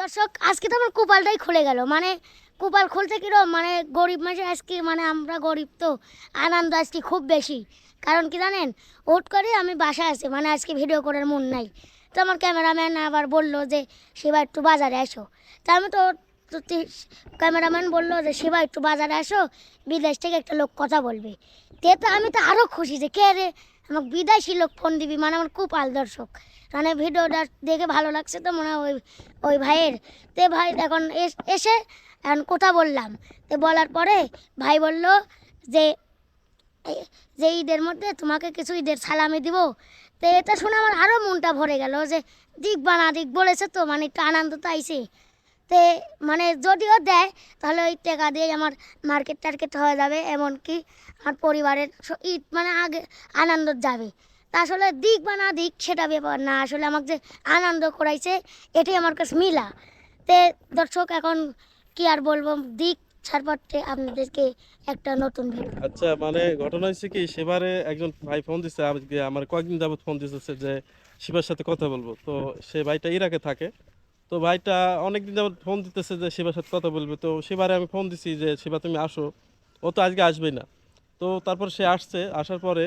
দর্শক, আজকে তো আমার কপালটাই খুলে গেল। মানে কপাল খুলতে কিরম? মানে গরিব মাসে আজকে মানে আমরা গরিব তো, আনন্দ আজকে খুব বেশি। কারণ কি জানেন? হুট করে আমি বাসায় আছি মানে আজকে ভিডিও করার মন নাই। তো আমার ক্যামেরাম্যান আবার বলল যে, শিবা, একটু বাজারে আসো। তা আমি তো ক্যামেরাম্যান বলল যে, শিবা, একটু বাজারে আসো, বিদেশ থেকে একটা লোক কথা বলবে। তে তো আমি তো আরও খুশি যে, কে রে? আমাকে বিদেশি লোক ফোন দিবি মানে আমার কপাল দর্শক মানে ভিডিওটা দেখে ভালো লাগছে তো মনে ওই ওই ভাইয়ের। তে ভাই এখন এস- এখন কথা বললাম। তো বলার পরে ভাই বলল যে যে ঈদের মধ্যে তোমাকে কিছু ঈদের সালামি দিব। তো এটা শুনে আমার আরও মনটা ভরে গেল যে, দিক বা না দিক বলেছে তো মানে একটু আনন্দ তো আইছে। তে মানে যদিও দেয়, তাহলে ওই টাকা দিয়ে আমার মার্কেট টার্কেট হয়ে যাবে, এমনকি আমার পরিবারের ঈদ মানে আগে আনন্দ যাবে। তা আসলে দিক বা না দিক সেটা ব্যাপার না, আসলে আমাকে যে আনন্দ করাইছে, এটাই আমার কাছে মিলা। তে দর্শক, এখন কি আর বলব, দিক ছাড়পত্রে আপনাদেরকে একটা নতুন আচ্ছা মানে ঘটনা হচ্ছে কি, সেবারে একজন ভাই ফোন দিচ্ছে আজকে আমার কয়েকদিন যাবত ফোন দিতেছে যে, শিবার সাথে কথা বলব। তো সে ভাইটা ইরাকে থাকে। তো ভাইটা অনেকদিন যাবত ফোন দিতেছে যে শিবার সাথে কথা বলবে। তো সেবারে আমি ফোন দিছি যে শিবা তুমি আসো। ও তো আজকে আসবেই না। তো তারপর সে আসছে আসার পরে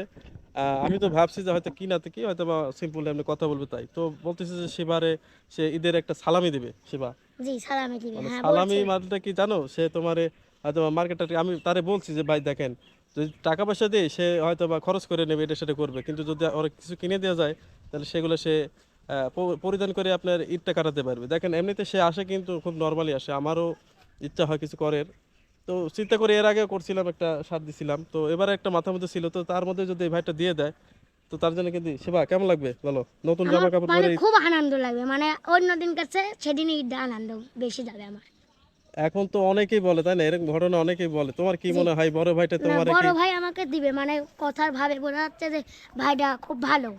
আমি তো ভাবছি যে হয়তো কি না কি হয়তো বা সিম্পল এমনি কথা বলবে তাই। তো বলতেছে যে সেবারে সে ঈদের একটা সালামি দিবে শিবা। জি সালামি দিবে মানে হ্যাঁ সালামি কি জানো? সে তোমারে হয়তো মার্কেটটা আমি তারে বলছি যে ভাই দেখেন যদি টাকা পয়সা দিয়ে সে হয়তো বা খরচ করে নেবে এটা সেটা করবে। কিন্তু যদি ওর কিছু কিনে দেওয়া যায় তাহলে সেগুলো সে পরিধান করে আপনার ঈদটা কাটাতে পারবে। দেখেন এমনিতে সে আসে কিন্তু খুব নর্মালি আসে। আমারও ইচ্ছা হয় কিছু করের। তো চিন্তা করে এর আগে করছিলাম একটা সার দিছিলাম। তো এবারে একটা মাথার মধ্যে ছিল তো তার মধ্যে যদি এই ভাইটা দিয়ে দেয় তো তার জন্য কিন্তু সেবা কেমন লাগবে? বলো নতুন জামা কাপড় মানে পরে খুব আনন্দ লাগবে। মানে অন্য দিন কাছে সেদিন ঈদটা আনন্দ বেশি যাবে আমার। এখন তো অনেকেই বলে তাই না? এরকম ঘটনা অনেকেই বলে। তোমার কি মনে হয় বড় ভাইটা তোমার বড় ভাই আমাকে দিবে। মানে কথার ভাবে বোঝা যাচ্ছে যে ভাইটা খুব ভালো।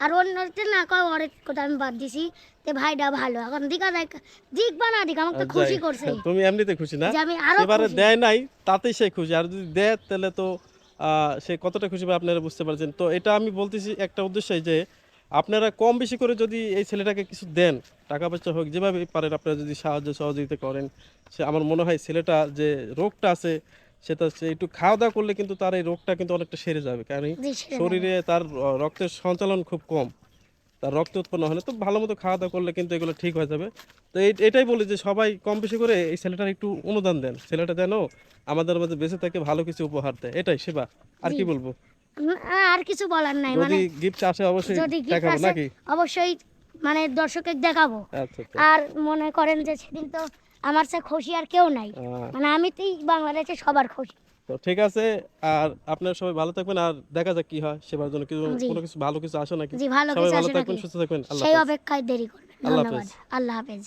আর অন্যতে না কয় অনেক কথা আমি বাদ দিছি যে ভাইটা ভালো। এখন দিকা দেখ দিক বা না দিক আমাকে তো খুশি করছে। তুমি এমনিতে খুশি না? আমি আরও এবারে দেয় নাই তাতেই সে খুশি। আর যদি দেয় তাহলে তো সে কতটা খুশি হবে আপনারা বুঝতে পারছেন। তো এটা আমি বলতেছি একটা উদ্দেশ্যই যে আপনারা কম বেশি করে যদি এই ছেলেটাকে কিছু দেন টাকা পয়সা হোক যেভাবে পারেন আপনারা যদি সাহায্য সহযোগিতা করেন সে আমার মনে হয় ছেলেটা যে রোগটা আছে সেটা সে একটু খাওয়া দাওয়া করলে কিন্তু তার এই রোগটা কিন্তু অনেকটা সেরে যাবে। কারণ। শরীরে তার রক্তের সঞ্চালন খুব কম। তার রক্ত উৎপন্ন হয় না। তো ভালো মতো খাওয়া দাওয়া করলে কিন্তু এগুলো ঠিক হয়ে যাবে। তো এটাই বলি যে সবাই কম বেশি করে এই ছেলেটার একটু অনুদান দেন। ছেলেটা যেন আমাদের মধ্যে বেঁচে থাকে ভালো কিছু উপহার দেয়। এটাই সেবা। আর কি বলব? আর কিছু বলার নাই। মানে গিফট আসে অবশ্যই যদি গিফট দেখাবো আসে নাকি? অবশ্যই মানে দর্শকের দেখাবো। আচ্ছা আচ্ছা। আর মনে করেন যে সেদিন তো আমার সে খুশি আর কেউ নাই। মানে আমি তো বাংলাদেশে সবার খুশি। তো ঠিক আছে আর আপনারা সবাই ভালো থাকবেন আর দেখা যাক কি হয় সেবার জন্য কিছু কোনো কিছু ভালো কিছু আসে নাকি? জি ভালো সবাই কিছু ভালো আসে থাকবেন সুস্থ থাকবেন। আল্লাহ সেই। অপেক্ষায় দেরি করবেন। আল্লাহ হাফেজ। আল্লাহ হাফেজ।